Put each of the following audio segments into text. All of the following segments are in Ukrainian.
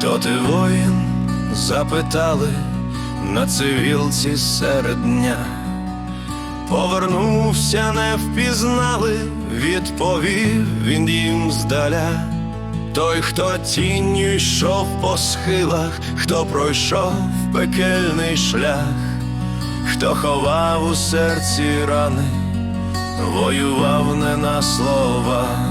ти воїн? запитали на цивілці серед дня. Повернувся, не впізнали, відповів він їм здаля. Той, хто тінню йшов по схилах, хто пройшов пекельний шлях, хто ховав у серці рани, воював не на словах.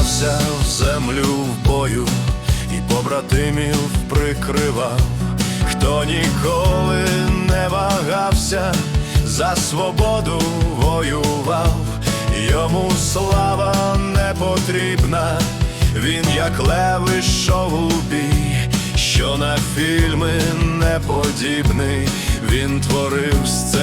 Вгризався в землю в бою і побратимів прикривав, хто ніколи не вагався, за свободу воював, йому слава не потрібна, він як лев ішов у бій, що на фільми не подібний, він творив сценарій